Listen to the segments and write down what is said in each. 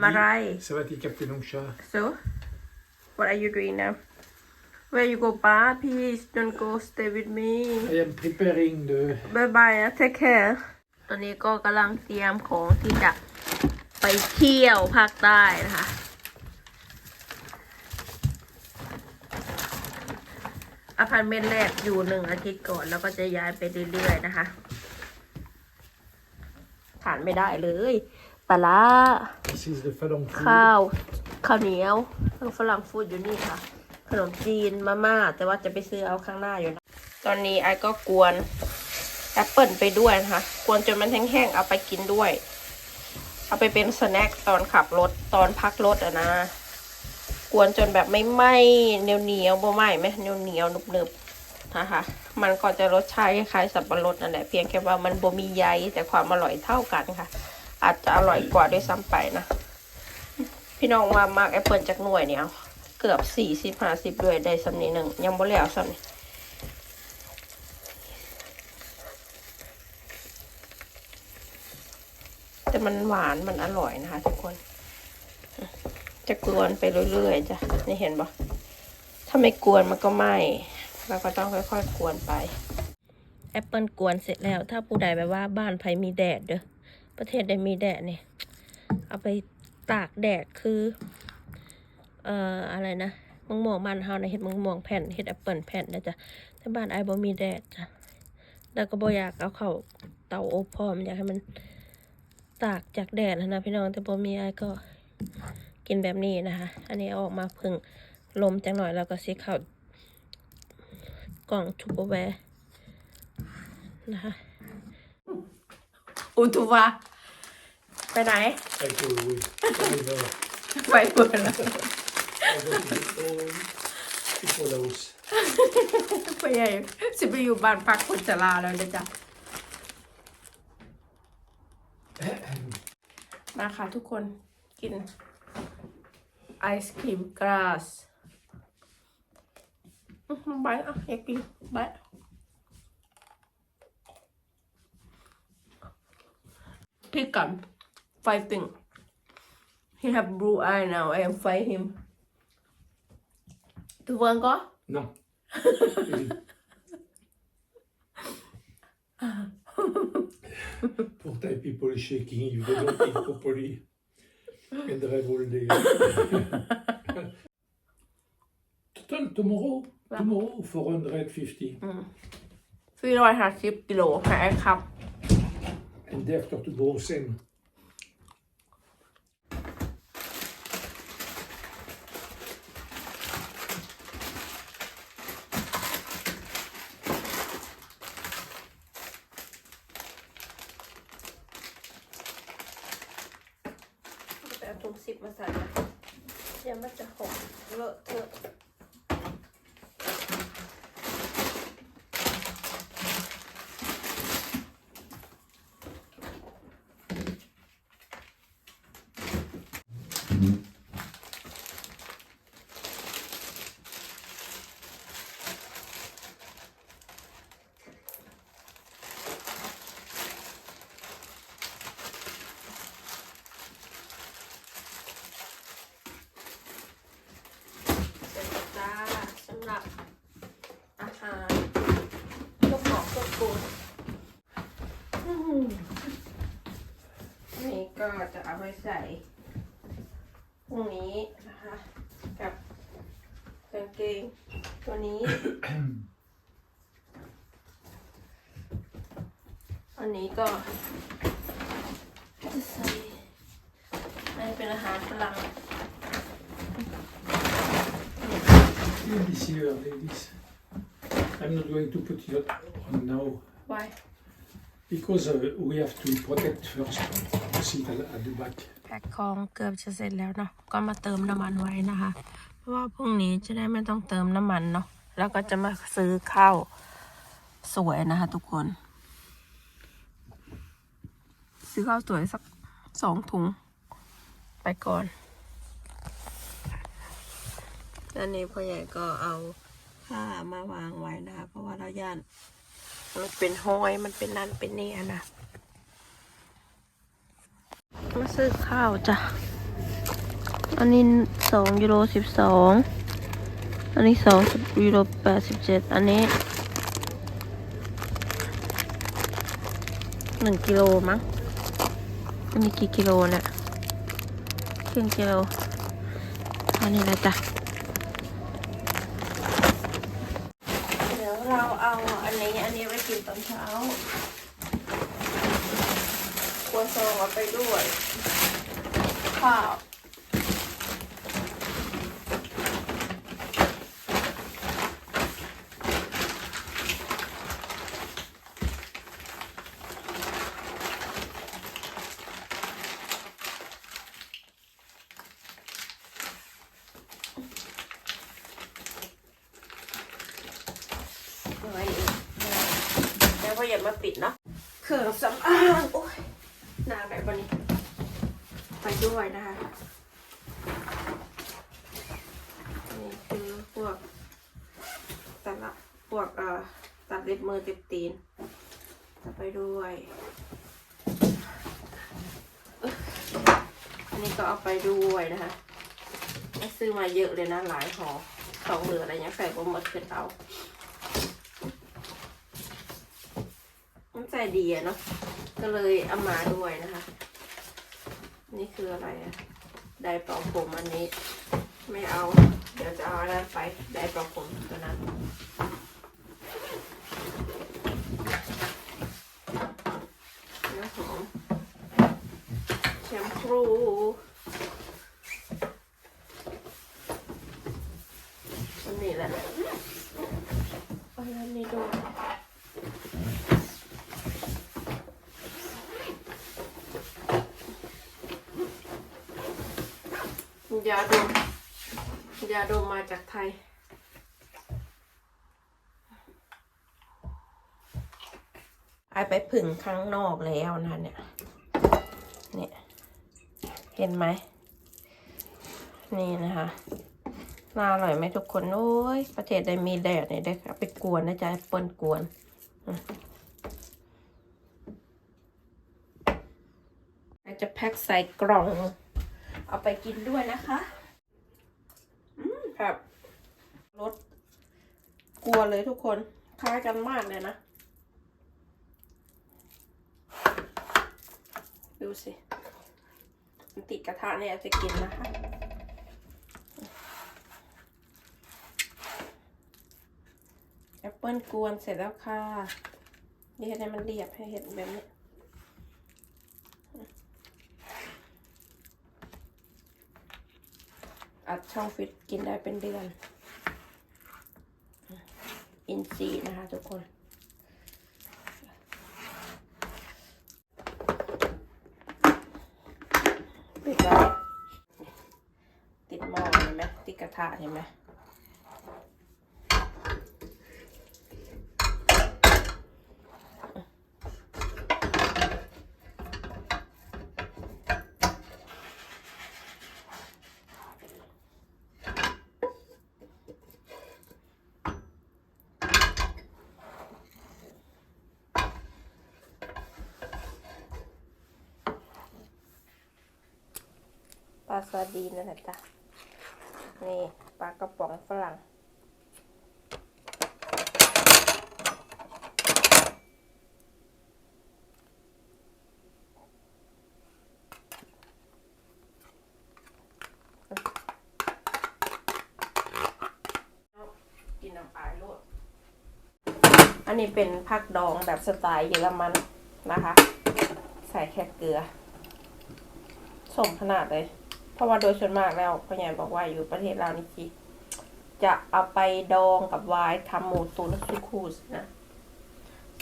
Marai. Savati Kaptenungsha. So, what are you doing now? Where you go, Pa? Please don't go. Stay with me. I am preparing the บายบายนะ take care ตอนนี้ก็กำลังเตรียมของที่จะไปเที่ยวภาคใต้นะคะอพาร์ตเมนต์แรกอยู่หนึ่งอาทิตย์ก่อน แล้วก็จะย้ายไปเรื่อยๆนะคะ ผ่านไม่ได้เลยปลา This is the Falun food. ข้าว ข้าวเหนียวข้าวฝรั่งฟูดอยู่นี่ค่ะ ขนมจีนมาม่า แต่ว่าจะไปซื้อเอาข้างหน้าอยู่นะตอนนี้ไอ้ก็กวนแอปเปิลไปด้วยนะคะกวนจนมันแห้งๆเอาไปกินด้วย เอาไปเป็นสแน็คตอนขับรถตอนพักรถอะนะ กวนจนแบบไม่ไหม้เหนียวเหนียวบ่ไหม้ไหมเหนียวเหนียวๆหนึบๆนะคะ มันก็จะรสชาติคล้ายสับปะรดนั่นแหละเพียงแค่ว่ามันบ่มีใยแต่ความอร่อยเท่ากันค่ะ อาจจะอร่อยกว่าด้วยซ้ำไปนะ พี่น้องว่ามากแอปเปิลจากหน่วยเนี่ยเกือบสี่สิบห้าสิบด้วยได้สำนีหนึ่งยังบ่แล้วสำนีแต่มันหวานมันอร่อยนะคะ ทุกคน จะกวนไปเรื่อยๆจ้ะนี่เห็นปะถ้าไม่กวนมันก็ไหม้เราก็ต้องค่อยๆกวนไป แอปเปิลกวนเสร็จแล้ว ถ้าผู้ใดแบบว่าบ้านไผมีแดดเด้อ ประเทศใดมีแดดเนี่ยเอาไปตากแดดคือ เอ่ออะไรนะมังม่วงบ้านเฮาในะเห็ดมังม่วงแผ่นเห็ดแอปเปิลแผ่นนะจ๊ะแต่บ้านไอ้บ่มีแดดจ้ะแล้วก็บ่อยากเอาเข้าเตาอบพร้อมอยากให้มันตากจากแดดนะพี่น้องแต่บ่มีไอ้ก็กินแบบนี้นะคะ อันนี้ออกมาพึ่งลมจังหน่อยแล้วก็สิเข้ากล่องทูเปอร์แวร์นะคะอุทุวา ไปไหน I go away. I know. ไปเปิดแล้ว I go to the old people house. ไปใหญ่สิไปอยู่บ้านพักคนชราแล้วนะจ๊ะมาค่ะทุกคนกินไอศครีมกราสอื้อหือไปอะอยากกินไปพี่กัน fighting he have blue eye now I am fight him ทุกคนก็ Non. For Thai people shaking, you don't eat properly. And drive all day. Total tomorrow, tomorrow 450. สี่ร้อยห้าสิบกิโลแพ้ครับ And day after tomorrow, same. ไปเอาถุงซิปมาใส่นะเดี๋ยวมันจะหกเลอะเทอะ ดับอาหารลูกหมอกลูกปูนนี่ก็จะเอาไปใส่พรุ่งนี้นะคะ กับกางเกงตัวนี้ อันนี้ก็จะใส่ให้เป็นอาหารฝรั่ง This here, ladies. I'm not going to put it on now ไว้ because uh, we have to protect first. See it at the back. แพ็คของเกือบจะเสร็จแล้วเนาะก็มาเติมน้ำมันไว้นะคะ เพราะว่าพรุ่งนี้จะได้ไม่ต้องเติมน้ำมันเนาะแล้วก็จะมาซื้อข้าวสวยนะคะทุกคน ซื้อข้าวสวยสักสองถุง ไปก่อน อันนี้พ่อใหญ่ก็เอาผ้ามาวางไว้นะคะเพราะว่าเราย่านมันเป็นห้อยมันเป็นนั่นเป็นนี่อะนะมาซื้อข้าวจ้ะ อันนี้สองยูโรสิบสองอันนี้สองยูโรแปดสิบเจ็ดอันนี้หนึ่งกิโลมั้งอันนี้กี่กิโลเนี่ยครึ่งกิโลอันนี้แหละจ้ะเดี๋ยวเราเอาอันนี้อันนี้ไว้กินตอน เช้าครัวซองเอาไปด้วย ข้าว ไว้อีกแล้วก็อย่ามาปิดเนาะเครื่องสำอางโอ้ย นางแบนนี้ไปด้วยนะคะนี่คือพวกแต่ละพวกเอ่อตัดเล็บมือติดตีนจะไปด้วย อันนี้ก็เอาไปด้วยนะคะซื้อมาเยอะเลยนะหลายห่อสองเหลืออะไรเงี้ยใส่บนหมดคือเอา มันใจดีอะเนาะก็เลยเอามาด้วยนะคะ นี่คืออะไรอะไดร์เป่าผมอันนี้ ไม่เอา เดี๋ยวจะเอาอันนั้นไปไดร์เป่าผมตัวนั้นน้ำหอมแชมพูอันนี้แหละอันนั้นนี่ด้วย ยาดมมาจากไทย ไอไปผึ่งข้างนอกแล้วนะเนี่ย เนี่ย เห็นไหม นี่นะคะน่าอร่อยไหมทุกคน โอ้ย ประเทศได้มีแดดเนี่ยได้เอาไปกวนนะจ๊ะเปิ้ลกวนอาจจะแพ็คใส่กล่อง เอาไปกินด้วยนะคะ อืมแบบ รสกลัวเลยทุกคนคล้ายกันมากเลยนะ ดูสิติดกระทะเนี่ยจะกินนะคะแอปเปิลกวนเสร็จแล้วค่ะ นี่ให้มันเรียบให้เห็นแบบนี้อัดช่องฟิตกินได้เป็นเดือน อินซีนะคะทุกคน ปิดไว้ติดหม้อเห็นไหมติดกระทะเห็นไหม ซาดีนนั่นแหละจ้ะนี่ปลากระป๋องฝรั่ง กินน้ำปลาโลดอันนี้เป็นผักดองแบบสไตล์เยอรมันนะคะ ใส่แค่เกลือ สมขนาดเลย ราะว่าโดยส่วนมากแล้วพ่อใหญ่บอกว่าอยู่ประเทศลาวนี่จีจะเอาไปดองกับไวน์ทำหมูตุ๋นซูคูสนะ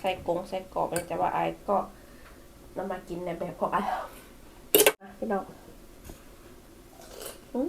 ใส่กงใส่กรอบแต่ว่าไอ้ก็นำมากินในแบบของไอ้พี่น้องอืม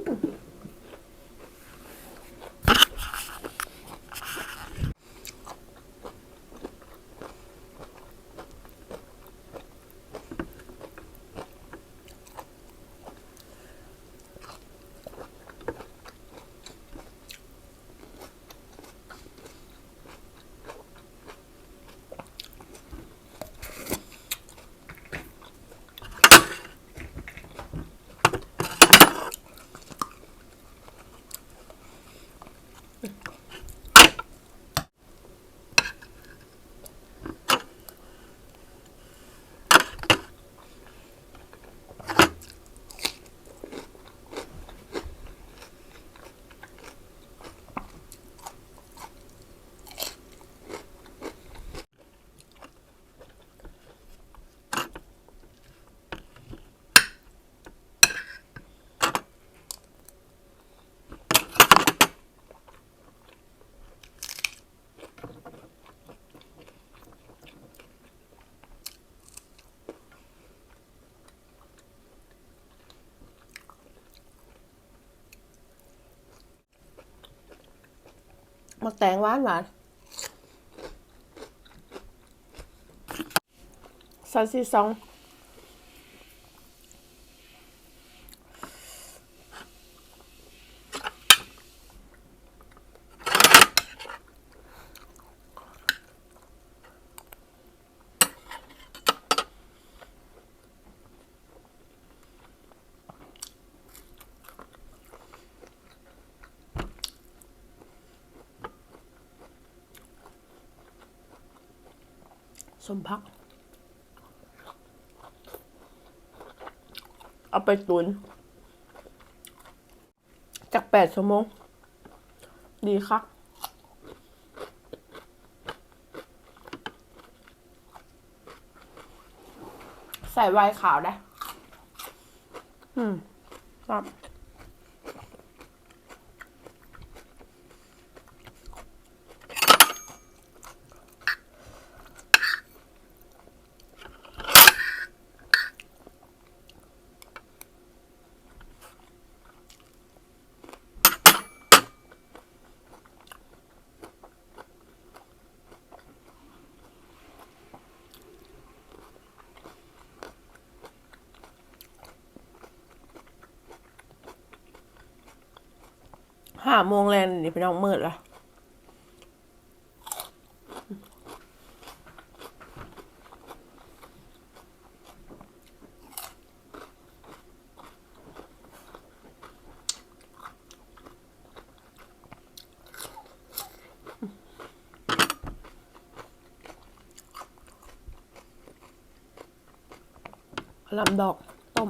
มาแตงหวานหวานซอสซีสอง สมพัก เอาไปตุน จากแปดชั่วโมง ดีครับใส่ไวน์ขาวได้ อืมครับ ห้าโมงแรงนี่พี่น้องมืดละลำดอกต้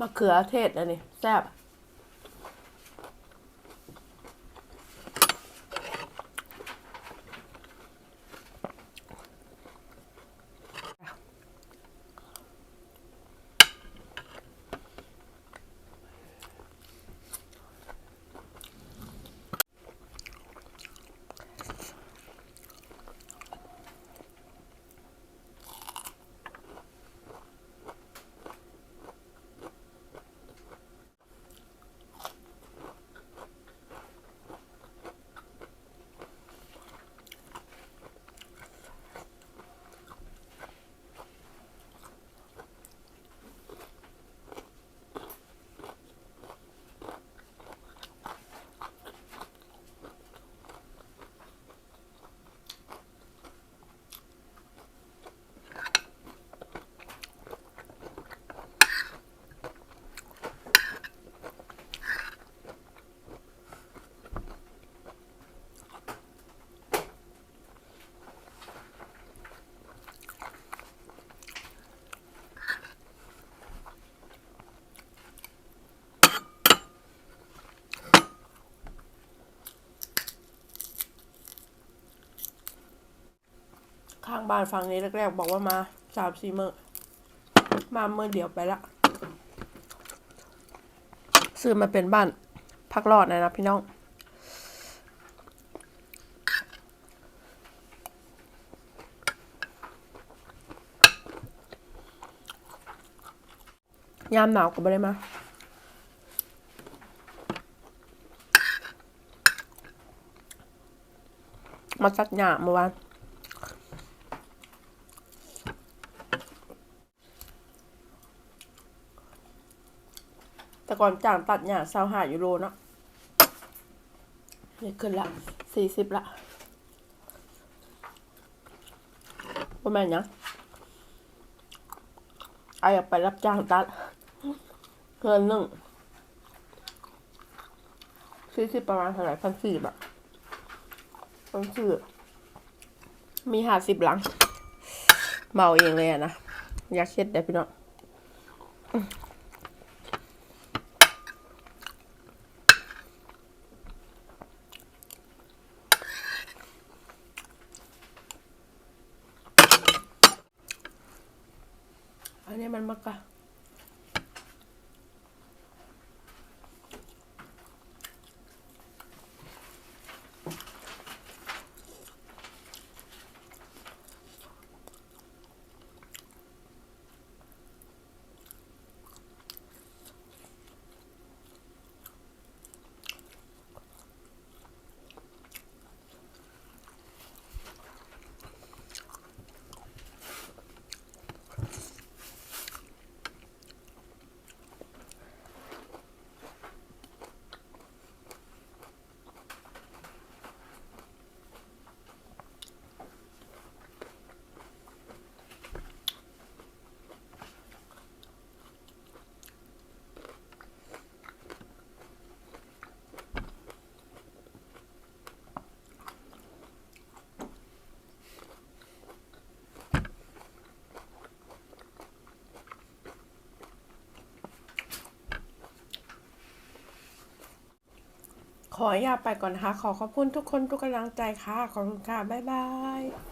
มะเขือเทศอันนี้แซ่บ บ้านฝั่งนี้แรกๆบอกว่ามาสามสี่มื้อมาเมื่อเดียวไปละซื้อมาเป็นบ้านพักรอดนะนะพี่น้อง ยามหนาวก็ไม่ได้มามาจัดหยาเมื่อวาน ก่อนจ้างตัดหญ้าเศร้าหายูโรเนาะนี่ขึ้นละสี่สิบละประมาณยังไออยากไปรับจ้างตัดเงินหนึ่งสี่สิบประมาณเท่าไหร่พันสี่บะพันสี่มีห้าสิบหลัง เมาเองเลยอะนะ อยากเช็ดได้พี่น้อง ขออนุญาตไปก่อนนะคะ ขอขอบคุณทุกคนทุกกำลังใจค่ะ ขอบคุณค่ะ บ๊ายบาย